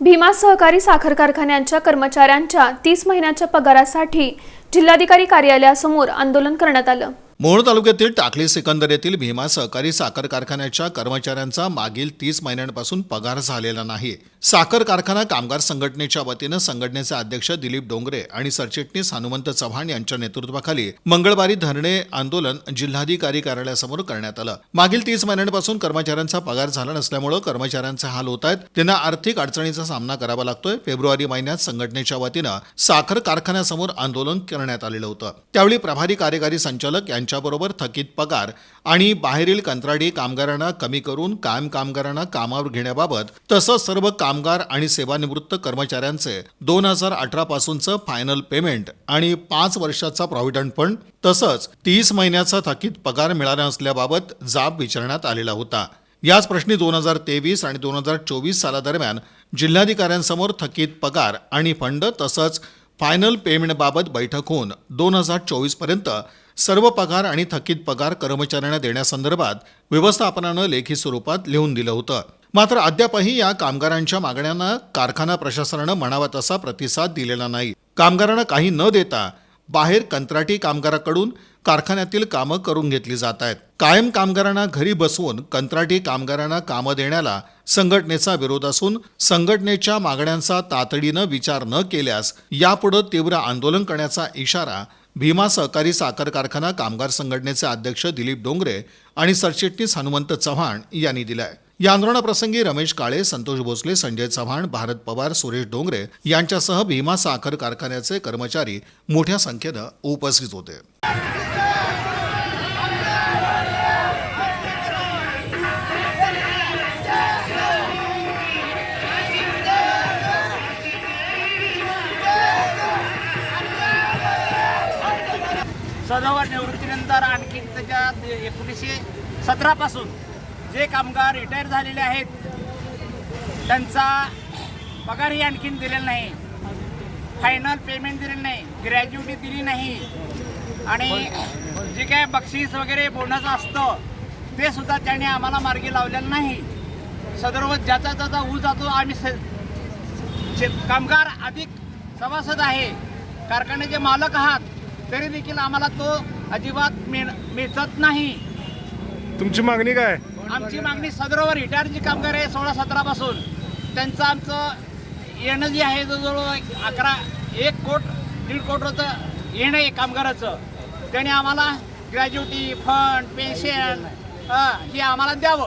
भीमा सहकारी साखर कारखान्यांच्या कर्मचाऱ्यांच्या तीस महिन्याच्या पगारासाठी जिल्हाधिकारी कार्यालयासमोर आंदोलन करण्यात आलं. मोहोळ तालुक्यातील टाकली सिकंदर येथील भीमा सहकारी साखर कारखान्याच्या कर्मचाऱ्यांचा मागील तीस महिन्यांपासून पगार झालेला नाही. साखर कारखाना कामगार संघटनेच्या वतीनं संघटनेचे अध्यक्ष दिलीप डोंगरे आणि सरचिटणीस हनुमंत चव्हाण यांच्या नेतृत्वाखाली मंगळवारी धरणे आंदोलन जिल्हाधिकारी कार्यालयासमोर करण्यात आलं. मागील तीस महिन्यांपासून कर्मचाऱ्यांचा पगार झाला नसल्यामुळे कर्मचाऱ्यांचे हाल होत आहेत. त्यांना आर्थिक अडचणीचा सामना करावा लागतोय. फेब्रुवारी महिन्यात संघटनेच्या वतीनं साखर कारखान्यासमोर आंदोलन करण्यात आलेलं होतं. त्यावेळी प्रभारी कार्यकारी संचालक यांच्याबरोबर थकीत पगार आणि बाहेरील कंत्राटी कामगारांना कमी करून कायम कामगारांना कामावर घेण्याबाबत तसंच सर्व कामगार आणि सेवानिवृत्त कर्मचाऱ्यांचे दोन हजार अठरा पासूनचं फायनल पेमेंट आणि पाच वर्षाचा प्रॉव्हिडंट फंड तसंच तीस महिन्याचा थकीत पगार मिळाला नसल्याबाबत जाब विचारण्यात आलेला होता. याच प्रश्नी दोन हजार तेवीस आणि दोन हजार चोवीस सालादरम्यान जिल्हाधिकाऱ्यांसमोर थकीत पगार आणि फंड तसंच फायनल पेमेंटबाबत बैठक होऊन दोन हजार चोवीसपर्यंत सर्व पगार आणि थकीत पगार कर्मचाऱ्यांना देण्यासंदर्भात व्यवस्थापनानं लेखी स्वरूपात लिहून दिलं होतं. मात्र अद्यापही या कामगारांच्या मागण्यांना कारखाना प्रशासनानं म्हणावा तसा प्रतिसाद दिलेला नाही. कामगारांना काही न देता बाहेर कंत्राटी कामगाराकडून कारखान्यातील कामं करून घेतली जात आहेत. कायम कामगारांना घरी बसवून कंत्राटी कामगारांना कामं देण्याला संघटनेचा विरोध असून संघटनेच्या मागण्यांचा तातडीनं विचार न केल्यास यापुढे तीव्र आंदोलन करण्याचा इशारा भीमा सहकारी साखर कारखाना कामगार संघटनेचे अध्यक्ष दिलीप डोंगरे आणि सरचिटणीस हनुमंत चव्हाण यांनी दिलाय. या आंदोलनाप्रसंगी रमेश काळे संतोष भोसले संजय चव्हाण भारत पवार सुरेश डोंगरे यांच्यासह भीमा साखर कारखान्याचे कर्मचारी मोठ्या संख्येनं उपस्थित होते. सदावर निवृत्तीनंतर आणखी त्याच्या एकोणीसशे सतरापासून जे कामगार रिटायर झालेले आहेत त्यांचा पगारही आणखीन दिलेला नाही. फायनल पेमेंट दिलेलं नाही. ग्रॅज्युटी दिली नाही. आणि जे काय बक्षीस वगैरे बोनस असतं ते सुद्धा त्याने आम्हाला मार्गी लावलेलं नाही. सदर्भ ज्याचा त्याचा ऊस जातो आम्ही स- कामगार अधिक सभासद आहे कारखान्याचे मालक आहात तरी देखील आम्हाला तो अजिबात मिळत नाही. तुमची मागणी काय? आमची मागणी सदरोवर रिटायर जी कामगार आहे सोळा सतरापासून त्यांचं आमचं येणं जे आहे जवळजवळ एक अकरा एक कोट दीड कोटचं येणं आहे कामगाराचं. त्याने आम्हाला ग्रॅज्युटी फंड पेन्शन हे आम्हाला द्यावं.